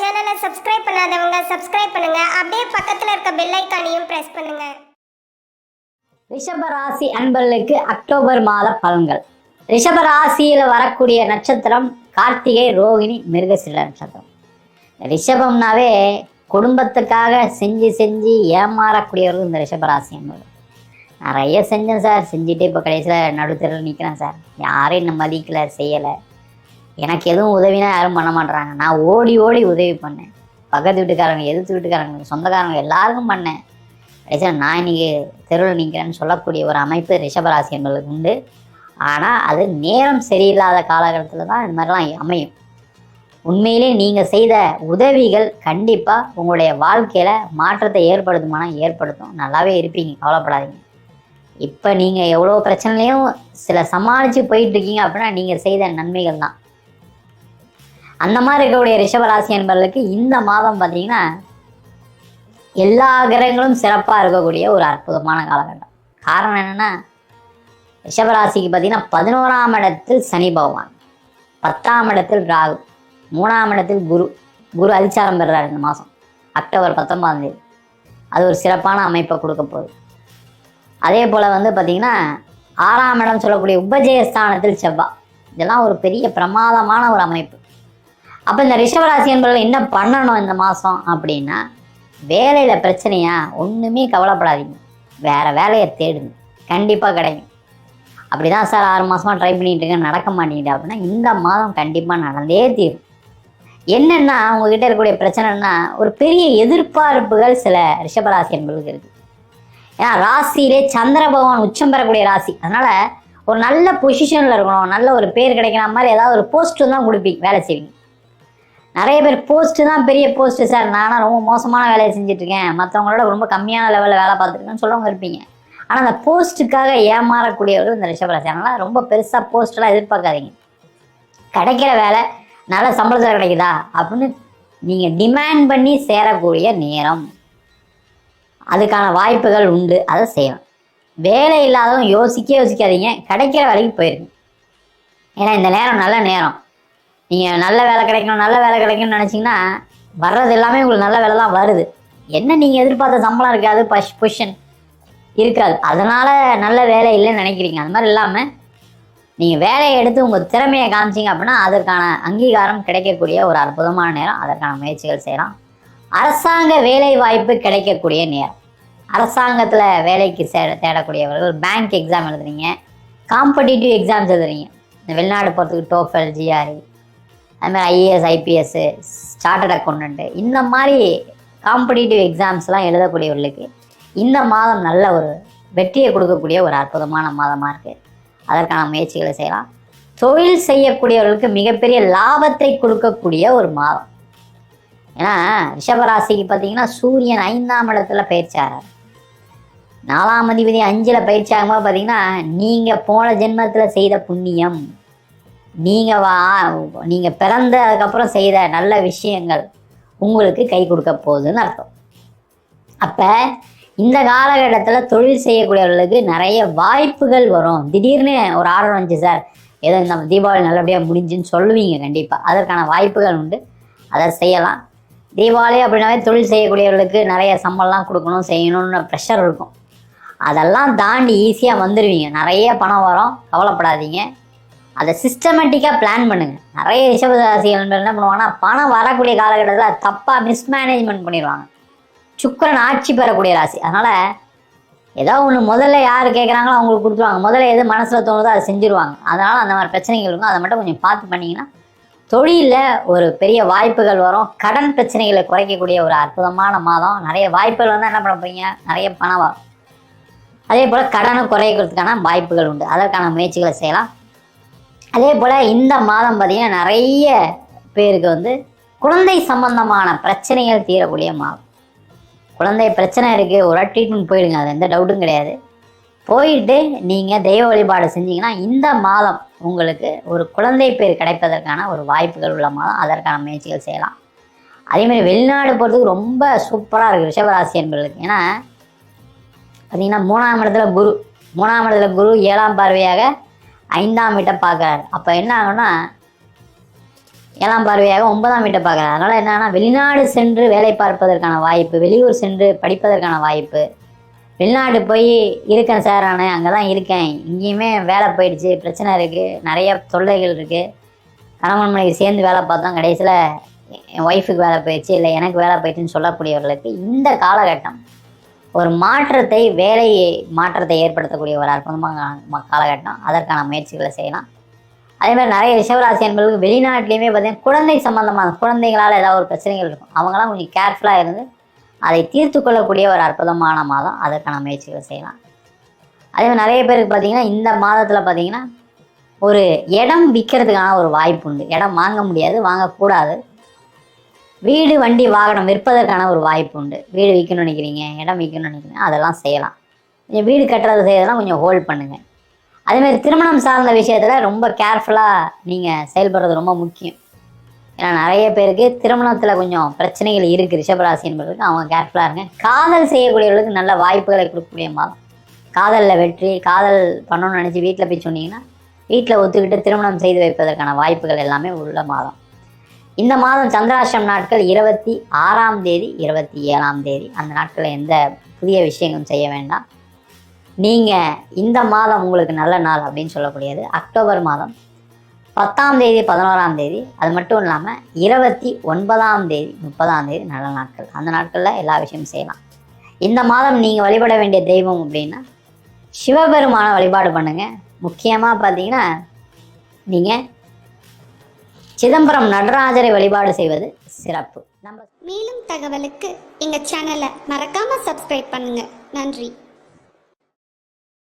Subscribe பண்ணாதவங்க subscribe பண்ணுங்க. அப்படியே பக்கத்துல இருக்க பெல் ஐக்கானையும் பிரஸ் பண்ணுங்க. ரிஷபராசி அன்பர்களுக்கு அக்டோபர் மாத பலன்கள். ரிஷபராசியில் வரக்கூடிய நட்சத்திரம் கார்த்திகை ரோகிணி மிருகசில நட்சத்திரம். ரிஷபம்னாவே குடும்பத்துக்காக செஞ்சு செஞ்சு ஏமாறக்கூடியவர்கள் இந்த ரிஷபராசி என்பது நிறைய செஞ்சேன் சார். செஞ்சுட்டு இப்போ கடைசியில் நடுத்தரில் நிற்கிறேன் சார். யாரையும் இன்னும் மதிக்கலை செய்யலை. எனக்கு எதுவும் உதவினா யாரும் பண்ண மாட்டுறாங்க நான் ஓடி ஓடி உதவி பண்ணேன். பக்கத்து வீட்டுக்காரங்க எதிர்த்து வீட்டுக்காரங்க சொந்தக்காரங்க எல்லாருக்கும் பண்ணேன். கடைசியில் நான் இன்னைக்கு தெருவில் நிற்கிறேன்னு சொல்லக்கூடிய ஒரு அமைப்பு ரிஷபராசி என்பதுக்கு உண்டு. ஆனால் அது நேரம் சரியில்லாத காலகட்டத்தில் தான் இந்த மாதிரிலாம் அமையும். உண்மையிலே நீங்கள் செய்த உதவிகள் கண்டிப்பாக உங்களுடைய வாழ்க்கையில் மாற்றத்தை ஏற்படுத்துமானா ஏற்படுத்தும். நல்லாவே இருப்பீங்க கவலைப்படாதீங்க. இப்போ நீங்கள் எவ்வளோ பிரச்சனையும் சில சமாளித்து போயிட்டு இருக்கீங்க அப்படின்னா நீங்கள் செய்த நன்மைகள் தான். அந்த மாதிரி இருக்கக்கூடிய ரிஷபராசி என்பவர்களுக்கு இந்த மாதம் பார்த்தீங்கன்னா எல்லா கிரகங்களும் சிறப்பாக இருக்கக்கூடிய ஒரு அற்புதமான காலகட்டம். காரணம் என்னென்னா ரிஷபராசிக்கு பார்த்தீங்கன்னா பதினோராம் இடத்தில் சனி பகவான் பத்தாம் இடத்தில் ராகு மூணாம் இடத்தில் குரு குரு அதிச்சாரம் பெறுறாரு இந்த மாதம். அக்டோபர் பத்தொன்பதாம் தேதி. அது ஒரு சிறப்பான அமைப்பை கொடுக்க போகுது. அதே போல் வந்து பார்த்திங்கன்னா ஆறாம் இடம் சொல்லக்கூடிய உபஜயஸ்தானத்தில் செவ்வாய் இதெல்லாம் ஒரு பெரிய பிரமாதமான ஒரு அமைப்பு. அப்போ இந்த ரிஷபராசி என்பவர்கள் என்ன பண்ணணும் இந்த மாதம் அப்படின்னா வேலையில் பிரச்சனையா ஒன்றுமே கவலைப்படாதீங்க. வேறு வேலையை தேடுங்க. கண்டிப்பாக கிடைக்கும். அப்படி தான் சார் ஆறு மாதமாக ட்ரை பண்ணிட்டு இருக்கேன். நடக்க மாட்டேங்குது அப்படின்னா இந்த மாதம் கண்டிப்பாக நடந்தே தீரும். என்னென்னா உங்ககிட்ட இருக்கக்கூடிய பிரச்சனைன்னா ஒரு பெரிய எதிர்பார்ப்புகள் சில ரிஷபராசி என்பவர்களுக்கு இருக்குது ஏன்னா ராசியிலே சந்திர பகவான் உச்சம் பெறக்கூடிய ராசி. அதனால் ஒரு நல்ல பொசிஷனில் இருக்கணும். நல்ல ஒரு பேர் கிடைக்கிற மாதிரி ஏதாவது ஒரு போஸ்ட்டு தான் கொடுப்பீங்க வேலை செய்வீங்க. நிறைய பேர் போஸ்ட்டு தான் பெரிய போஸ்ட்டு சார் நானும் ரொம்ப மோசமான வேலையை செஞ்சுட்ருக்கேன் மற்றவங்களோட ரொம்ப கம்மியான லெவலில் வேலை பார்த்துருக்கேன்னு சொல்லுவாங்க இருப்பீங்க. ஆனால் அந்த போஸ்ட்டுக்காக ஏமாறக்கூடியவர்கள் இந்த ரிஷபராசி அதனால் ரொம்ப பெருசாக போஸ்ட்டெல்லாம் எதிர்பார்க்காதீங்க. கிடைக்கிற வேலை நல்ல சம்பளத்தில் கிடைக்குதா? அப்படின்னு நீங்கள் டிமாண்ட் பண்ணி சேரக்கூடிய நேரம். அதுக்கான வாய்ப்புகள் உண்டு. அதை செய்யலாம் வேலை இல்லாதவங்க யோசிக்க யோசிக்காதீங்க. கிடைக்கிற வேலைக்கு போயிருங்க. ஏன்னா இந்த நேரம் நல்ல நேரம். நீங்கள் நல்ல வேலை கிடைக்கணும் நல்ல வேலை கிடைக்கணும்னு நினச்சிங்கன்னா வர்றது எல்லாமே உங்களுக்கு நல்ல வேலை தான் வருது. என்ன நீங்கள் எதிர்பார்த்த சம்பளம் இருக்காது பஷ் பொஷன் இருக்காது. அதனால் நல்ல வேலை இல்லைன்னு நினைக்கிறீங்க. அது மாதிரி இல்லாமல் நீங்கள் வேலையை எடுத்து உங்கள் திறமையை காமிச்சிங்க அப்படின்னா அதற்கான அங்கீகாரம் கிடைக்கக்கூடிய ஒரு அற்புதமான நேரம். அதற்கான முயற்சிகள் செய்யலாம். அரசாங்க வேலை வாய்ப்பு கிடைக்கக்கூடிய நேரம். அரசாங்கத்தில் வேலைக்கு சே தேடக்கூடியவர்கள் பேங்க் எக்ஸாம் எழுதுறீங்க காம்படிட்டிவ் எக்ஸாம்ஸ் எழுதுறீங்க. இந்த வெளிநாடு போகிறதுக்கு டோஃபல் ஜிஆர்இ அதுமாதிரி ஐஏஎஸ் ஐபிஎஸ்ஸு சார்ட்டர்ட் அக்கௌண்டன்ட்டு இந்த மாதிரி காம்படிட்டிவ் எக்ஸாம்ஸ்லாம் எழுதக்கூடியவர்களுக்கு இந்த மாதம் நல்ல ஒரு வெற்றியை கொடுக்கக்கூடிய ஒரு அற்புதமான மாதமாக இருக்குது அதற்கான முயற்சிகளை செய்யலாம். தொழில் செய்யக்கூடியவர்களுக்கு மிகப்பெரிய லாபத்தை கொடுக்கக்கூடிய ஒரு மாதம். ஏன்னா ரிஷபராசிக்கு பார்த்தீங்கன்னா சூரியன் ஐந்தாம் இடத்துல பயிற்சியாகிறார் நாலாம் அதிபதி அஞ்சில் பயிற்சி ஆகும்போது பார்த்தீங்கன்னா நீங்கள் போன ஜென்மத்தில் செய்த புண்ணியம். நீங்கள் வா நீங்கள் பிறந்த அதுக்கப்புறம் செய்த நல்ல விஷயங்கள் உங்களுக்கு கை கொடுக்க போகுதுன்னு அர்த்தம். அப்போ இந்த காலகட்டத்தில் தொழில் செய்யக்கூடியவர்களுக்கு நிறைய வாய்ப்புகள் வரும். திடீர்னு ஒரு ஆர்டர் வந்துச்சு சார். ஏதோ நம்ம தீபாவளி நல்லபடியாக முடிஞ்சுன்னு சொல்லுவீங்க கண்டிப்பாக அதற்கான வாய்ப்புகள் உண்டு. அதை செய்யலாம். தீபாவளி அப்படின்னாவே தொழில் செய்யக்கூடியவர்களுக்கு நிறைய சம்பளம்லாம் கொடுக்கணும் செய்யணும்னு ப்ரெஷர் இருக்கும். அதெல்லாம் தாண்டி ஈஸியாக வந்துடுவீங்க நிறைய பணம் வரும். கவலைப்படாதீங்க. அதை சிஸ்டமேட்டிக்காக பிளான் பண்ணுங்கள் நிறைய ரிஷபராசிகள் என்ன பண்ணுவாங்கன்னா பணம் வரக்கூடிய காலகட்டத்தில் தப்பாக மிஸ்மேனேஜ்மெண்ட் பண்ணிடுவாங்க. சுக்கிரன் ஆட்சி பெறக்கூடிய ராசி. அதனால் ஏதோ ஒன்று முதல்ல யார் கேட்குறாங்களோ அவங்களுக்கு கொடுத்துருவாங்க. முதல்ல எது மனசில் தோணுதோ அதை செஞ்சுருவாங்க. அதனால் அந்த மாதிரி பிரச்சனைகள் இருக்கும். அதை மட்டும் கொஞ்சம் பார்த்து பண்ணிங்கன்னா தொழிலில் ஒரு பெரிய வாய்ப்புகள் வரும். கடன் பிரச்சனைகளை குறைக்கக்கூடிய ஒரு அற்புதமான மாதம். நிறைய வாய்ப்புகள் வந்து என்ன பண்ண போறீங்க? நிறைய பணம் வரும். அதே போல் கடனை குறைக்கிறதுக்கான வாய்ப்புகள் உண்டு. அதற்கான முயற்சிகளை செய்யலாம். அதே போல் இந்த மாதம் பார்த்திங்கன்னா நிறைய பேருக்கு வந்து குழந்தை சம்பந்தமான பிரச்சனைகள் தீரக்கூடிய மாதம். குழந்தை பிரச்சனை இருக்குது ஒரு ட்ரீட்மெண்ட் போயிடுங்க அது எந்த டவுட்டும் கிடையாது. போயிட்டு நீங்கள் தெய்வ வழிபாடு செஞ்சீங்கன்னா இந்த மாதம் உங்களுக்கு ஒரு குழந்தை பேர் கிடைப்பதற்கான ஒரு வாய்ப்புகள் உள்ள மாதம். அதற்கான முயற்சிகள் செய்யலாம். அதேமாதிரி வெளிநாடு போகிறதுக்கு ரொம்ப சூப்பராக இருக்குது ரிஷபராசி என்பர்களுக்கு ஏன்னா பார்த்தீங்கன்னா மூணாம் இடத்துல குரு. மூணாம் இடத்துல குரு ஏழாம் பார்வையாக ஐந்தாம் வீட்டை பார்க்குறாரு. அப்போ என்ன ஆகும்னா ஏழாம் பார்வையாக ஒன்பதாம் வீட்டை பார்க்குறாரு. அதனால் என்னன்னா வெளிநாடு சென்று வேலை பார்ப்பதற்கான வாய்ப்பு வெளியூர் சென்று படிப்பதற்கான வாய்ப்பு. வெளிநாடு போய் இருக்கேன் சார் நான் அங்கே தான் இருக்கேன். இங்கேயுமே வேலை போயிடுச்சு பிரச்சனை இருக்குது நிறைய தொல்லைகள் இருக்குது கணவன் மனைவி சேர்ந்து வேலை பார்த்தோம் கடைசியில் என் ஒய்ஃபுக்கு வேலை போயிடுச்சு இல்லை எனக்கு வேலை போயிடுச்சுன்னு சொல்லக்கூடியவர்களுக்கு இந்த காலகட்டம் ஒரு மாற்றத்தை வேலை மாற்றத்தை ஏற்படுத்தக்கூடிய ஒரு அற்புதமான காலகட்டம். அதற்கான முயற்சிகளை செய்யலாம். அதே மாதிரி நிறைய ரிஷவராசி என்பவர்களுக்கு வெளிநாட்டிலையுமே பார்த்தீங்கன்னா குழந்தை சம்பந்தமான குழந்தைங்களால் ஏதாவது ஒரு பிரச்சனைகள் இருக்கும். அவங்களாம் கொஞ்சம் கேர்ஃபுல்லாக இருந்து அதை தீர்த்து கொள்ளக்கூடிய ஒரு அற்புதமான மாதம். அதற்கான முயற்சிகளை செய்யலாம். அதே மாதிரி நிறைய பேருக்கு பார்த்தீங்கன்னா இந்த மாதத்தில் பார்த்தீங்கன்னா ஒரு இடம் விற்கிறதுக்கான ஒரு வாய்ப்பு உண்டு. இடம் வாங்க முடியாது வாங்கக்கூடாது. வீடு வண்டி வாகனம் விற்பதற்கான ஒரு வாய்ப்பு உண்டு. வீடு விற்கணும்னு நினைக்கிறீங்க இடம் விற்கணும்னு நினைக்கிறீங்க அதெல்லாம் செய்யலாம். கொஞ்சம் வீடு கட்டுறது செய்யறதெல்லாம் கொஞ்சம் ஹோல்ட் பண்ணுங்கள் அதேமாதிரி திருமணம் சார்ந்த விஷயத்தில் ரொம்ப கேர்ஃபுல்லாக நீங்கள் செயல்படுறது ரொம்ப முக்கியம். ஏன்னா நிறைய பேருக்கு திருமணத்தில் கொஞ்சம் பிரச்சனைகள் இருக்குது ரிஷபராசி என்பதற்கு அவங்க கேர்ஃபுல்லாக இருங்க. காதல் செய்யக்கூடியவர்களுக்கு நல்ல வாய்ப்புகளை கொடுக்கக்கூடிய மாதம். காதலில் வெற்றி காதல் பண்ணணும்னு நினச்சி வீட்டில் போய் சொன்னீங்கன்னா வீட்டில் ஒத்துக்கிட்டு திருமணம் செய்து வைப்பதற்கான வாய்ப்புகள் எல்லாமே உள்ள மாதம். இந்த மாதம் சந்திராஷ்டம் நாட்கள் இருபத்தி ஆறாம் தேதி இருபத்தி ஏழாம் தேதி. அந்த நாட்களில் எந்த புதிய விஷயங்களும் செய்ய வேண்டாம். நீங்கள் இந்த மாதம் உங்களுக்கு நல்ல நாள் அப்படின்னு சொல்லக்கூடியது அக்டோபர் மாதம். பத்தாம் தேதி பதினோராம் தேதி. அது மட்டும் இல்லாமல் இருபத்தி ஒன்பதாம் தேதி முப்பதாம் தேதி நல்ல நாட்கள். அந்த நாட்களில் எல்லா விஷயமும் செய்யலாம். இந்த மாதம் நீங்கள் வழிபட வேண்டிய தெய்வம் அப்படின்னா சிவபெருமான வழிபாடு பண்ணுங்கள் முக்கியமாக பார்த்தீங்கன்னா நீங்கள் சிதம்பரம் நடராஜரை வழிபாடு செய்வது சிறப்பு. நம்ம மேலும் தகவலுக்கு எங்க சேனலை மறக்காம சப்ஸ்கிரைப் பண்ணுங்க. நன்றி.